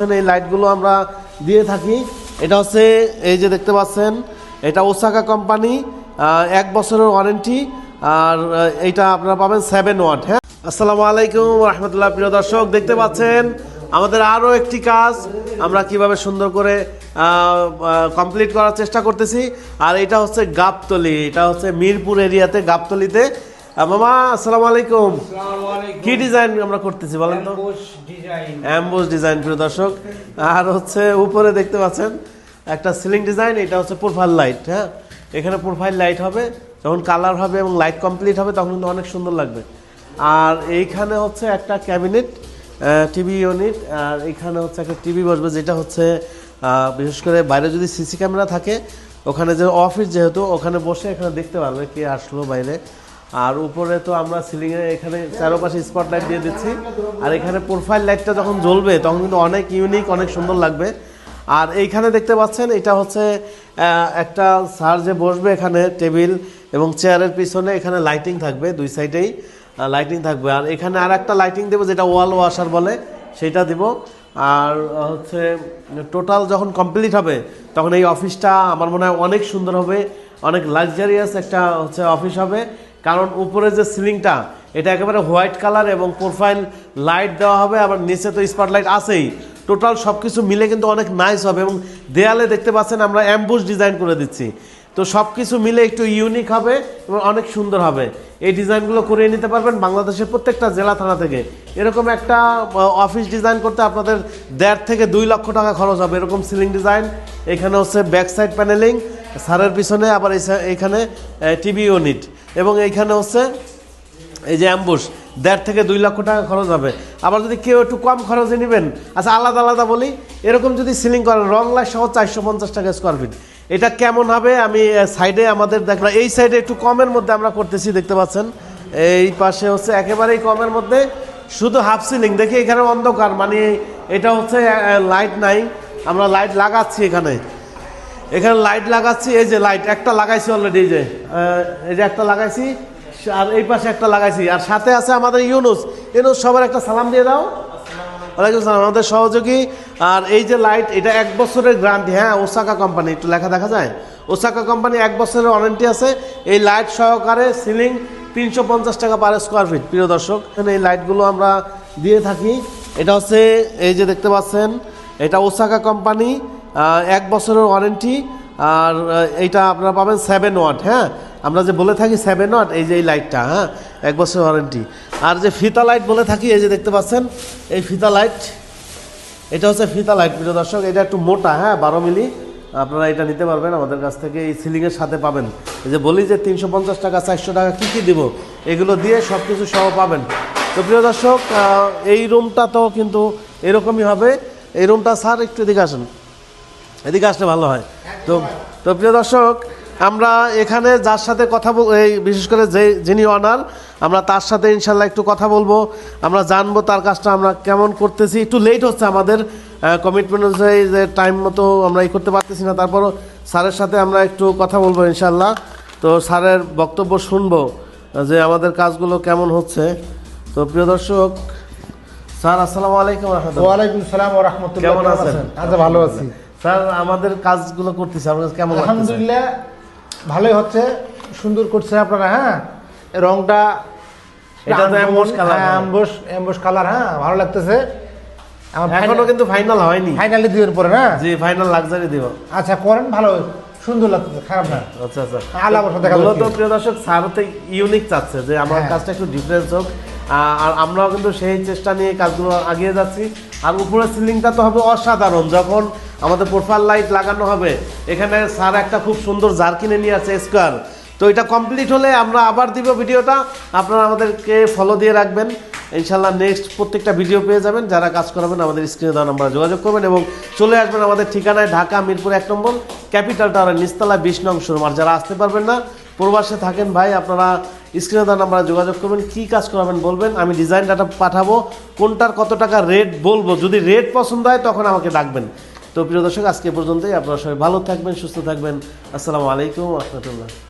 এই লাইটগুলো আমরা দিয়ে থাকি। এটা হচ্ছে, এই যে দেখতে পাচ্ছেন, এটা ওসাকা কোম্পানি এক বছরের ওয়ারেন্টি আর এইটা আপনারা পাবেন সেভেন ওয়াট হ্যাঁ? আসসালামু আলাইকুম রহমতুল্লাহ, প্রিয় দর্শক, দেখতে পাচ্ছেন, আমাদের আরও একটি কাজ আমরা কীভাবে সুন্দর করে কমপ্লিট করার চেষ্টা করতেছি। আর এটা হচ্ছে গাবতলি, এটা হচ্ছে মিরপুর এরিয়াতে, গাবতলিতে মামা আসসালামু আলাইকুম। কি ডিজাইন আমরা করতেছি বলেন তো? অ্যাম্বোস ডিজাইন প্রিয় দর্শক। আর হচ্ছে উপরে দেখতে পাচ্ছেন একটা সিলিং ডিজাইন এটা হচ্ছে প্রোফাইল লাইট হ্যাঁ? এখানে প্রোফাইল লাইট হবে যখন কালার হবে এবং লাইট কমপ্লিট হবে তখন কিন্তু অনেক সুন্দর লাগবে। আর এইখানে হচ্ছে একটা ক্যাবিনেট টিভি ইউনিট আর এখানে হচ্ছে একটা টিভি বসবে যেটা হচ্ছে বিশেষ করে বাইরে যদি সিসি ক্যামেরা থাকে ওখানে যে অফিস যেহেতু ওখানে বসে এখানে দেখতে পারবে কে আসলো বাইরে। আর উপরে তো আমরা সিলিং সিলিংয়ে এখানে চারোপাশে স্পটলাইট দিয়ে দিচ্ছি। আর এখানে প্রোফাইল লাইটটা যখন জ্বলবে, তখন কিন্তু অনেক ইউনিক অনেক সুন্দর লাগবে। আর এইখানে দেখতে পাচ্ছেন, এটা হচ্ছে একটা স্যার যে বসবে এখানে, টেবিল এবং চেয়ারের পিছনে এখানে লাইটিং থাকবে, দুই সাইডেই লাইটিং থাকবে। আর এখানে আর একটা লাইটিং দেবো, যেটা ওয়াল ওয়াশার বলে, সেটা দিব। আর হচ্ছে টোটাল যখন কমপ্লিট হবে, তখন এই অফিসটা আমার মনে হয় অনেক সুন্দর হবে, অনেক লাক্সারিয়াস একটা, হচ্ছে অফিস হবে। কারণ উপরে যে সিলিংটা, এটা একেবারে হোয়াইট কালার এবং প্রোফাইল লাইট দেওয়া হবে, আবার নিচে তো স্পটলাইট আছেই। টোটাল সব কিছু মিলে কিন্তু অনেক নাইস হবে এবং দেয়ালে দেখতে পাচ্ছেন আমরা অ্যাম্বুশ ডিজাইন করে দিচ্ছি। তো সব কিছু মিলে একটু ইউনিক হবে এবং অনেক সুন্দর হবে। এই ডিজাইনগুলো করিয়ে নিতে পারবেন বাংলাদেশের প্রত্যেকটা জেলা থানা থেকে। এরকম একটা অফিস ডিজাইন করতে আপনাদের দেড় থেকে দুই লক্ষ টাকা খরচ হবে এরকম সিলিং ডিজাইন এখানে হচ্ছে ব্যাক সাইড প্যানেলিং সারের পিছনে, আবার এইখানে টিভি ইউনিট এবং এইখানে হচ্ছে, এই যে অ্যাম্বুস দেড় থেকে দুই লক্ষ টাকা খরচ হবে। আবার যদি কেউ একটু কম খরচে নেবেন আচ্ছা আলাদা আলাদা বলি, এরকম যদি সিলিং করেন, রং লাইট সহ চারশো পঞ্চাশ টাকা স্কোয়ার ফিট এটা কেমন হবে? আমি সাইডে আমাদের দেখ এই সাইডে একটু কমের মধ্যে আমরা করতেছি, দেখতে পাচ্ছেন। এই পাশে হচ্ছে একেবারেই কমের মধ্যে, শুধু হাফ সিলিং দেখি এখানে অন্ধকার মানে এটা হচ্ছে লাইট নাই। আমরা লাইট লাগাচ্ছি এখানে। এখানে লাইট লাগাচ্ছি, এই যে লাইট একটা লাগাইছি অলরেডি এই যে এই যে একটা লাগাইছি, আর এই পাশে একটা লাগাইছি। আর সাথে আছে আমাদের ইউনুস। ইউনুস, সবার একটা সালাম দিয়ে দাও। ওয়ালাইকুম সালাম, আমাদের সহযোগী। আর এই যে লাইট এটা এক বছরের গ্যারান্টি হ্যাঁ ওসাকা কোম্পানি একটু লেখা দেখা যায়? ওসাকা কোম্পানি এক বছরের ওয়ারেন্টি আছে। এই লাইট সহকারে সিলিং তিনশো পঞ্চাশ টাকা পার স্কোয়ার ফিট প্রিয় দর্শক। এখানে এই লাইটগুলো আমরা দিয়ে থাকি। এটা হচ্ছে, এই যে দেখতে পাচ্ছেন, এটা ওসাকা কোম্পানি এক বছরের ওয়ারেন্টি, আর এইটা আপনারা পাবেন সেভেন ওয়াট হ্যাঁ? আমরা যে বলে থাকি সেভেন ওয়াট এই যে এই লাইটটা হ্যাঁ? এক বছর ওয়ারেন্টি আর যে ফিতা লাইট বলে থাকি, এই যে দেখতে পাচ্ছেন, এই ফিতা লাইট এটা হচ্ছে ফিতা লাইট প্রিয় দর্শক, এটা একটু মোটা হ্যাঁ? বারো মিলি। আপনারা এটা নিতে পারবেন, আমাদের কাছ থেকে এই সিলিংয়ের সাথে পাবেন। এই যে বলি যে তিনশো পঞ্চাশ টাকা, চারশো টাকা, কী কী দিব? এগুলো দিয়ে সব কিছু সহ পাবেন। তো প্রিয় দর্শক এই রুমটা তো কিন্তু এরকমই হবে। এই রুমটা স্যার, একটু এদিকে আসেন। এদিকে আসলে ভালো হয়। তো তো প্রিয় দর্শক আমরা এখানে যার সাথে কথা বল এই বিশেষ করে যে যিনি অনার আমরা তার সাথে ইনশাল্লাহ একটু কথা বলব। আমরা জানব তার কাজটা আমরা কেমন করতেছি। একটু লেট হচ্ছে আমাদের কমিটমেন্ট অনুযায়ী যে টাইম মতো আমরা এই করতে পারতেছি না। তারপরও স্যারের সাথে আমরা একটু কথা বলব ইনশাল্লাহ। তো স্যারের বক্তব্য শুনব যে আমাদের কাজগুলো কেমন হচ্ছে। তো প্রিয় দর্শক স্যার আসসালামু আলাইকুম রহমতুল্লাহ। ওয়ালাইকুম সালাম রহমতুল্লাহ। কেমন আছেন? আচ্ছা ভালো আছি। স্যার আমাদের কাজগুলো করতেছি আপনার কেমন আলহামদুলিল্লাহ ভালোই হচ্ছে সুন্দর করছে আপনারা হ্যাঁ? রংটা এটা তো colour, হ্যাঁ। অ্যাম্বুশ অ্যাম্বুশ কালার হ্যাঁ ভালো লাগতেছে। আমার এখনও কিন্তু ফাইনাল হয়নি। ফাইনালি দুয়ের পরে না? জি ফাইনাল লাক্সারি দিব। আচ্ছা করেন ভালো সুন্দর লাগতেছে খারাপ না? আচ্ছা আচ্ছা। বর্ষা দেখা যাচ্ছে। প্রিয় দর্শক স্যার তো ইউনিক চাচ্ছে যে আমার হ্যাঁ। কাজটা একটু ডিফারেন্স হোক। আর আমরাও কিন্তু সেই চেষ্টা নিয়ে কাজগুলো আগিয়ে যাচ্ছি। আর উপরের সিলিংটা তো হবে অসাধারণ, যখন আমাদের প্রোফাইল লাইট লাগানো হবে। এখানে স্যার একটা খুব সুন্দর জার কিনে নিয়ে আছে স্কোয়ার তো এটা কমপ্লিট হলে আমরা আবার দিব ভিডিওটা। আপনারা আমাদেরকে ফলো দিয়ে রাখবেন। ইনশাল্লাহ নেক্সট প্রত্যেকটা ভিডিও পেয়ে যাবেন। যারা কাজ করাবেন, আমাদের স্ক্রিনে দেওয়া নাম্বারে যোগাযোগ করবেন এবং চলে আসবেন আমাদের ঠিকানায়, ঢাকা, মিরপুর এক নম্বর, ক্যাপিটাল টাওয়ারের নিস্তলা বিশ নং শোরুম। আর যারা আসতে পারবেন না, প্রবাসে থাকেন ভাই, আপনারা স্ক্রিনে দেওয়া নাম্বারে যোগাযোগ করবেন, কী কাজ করাবেন বলবেন, আমি ডিজাইন ডাটা পাঠাবো, কোনটার কত টাকা রেট বলব, যদি রেট পছন্দ হয় তখন আমাকে ডাকবেন। তো প্রিয় দর্শক, আজকে পর্যন্তই, আপনারা সবাই ভালো থাকবেন, সুস্থ থাকবেন, আসসালামু আলাইকুম, রহমতুল্লাহ।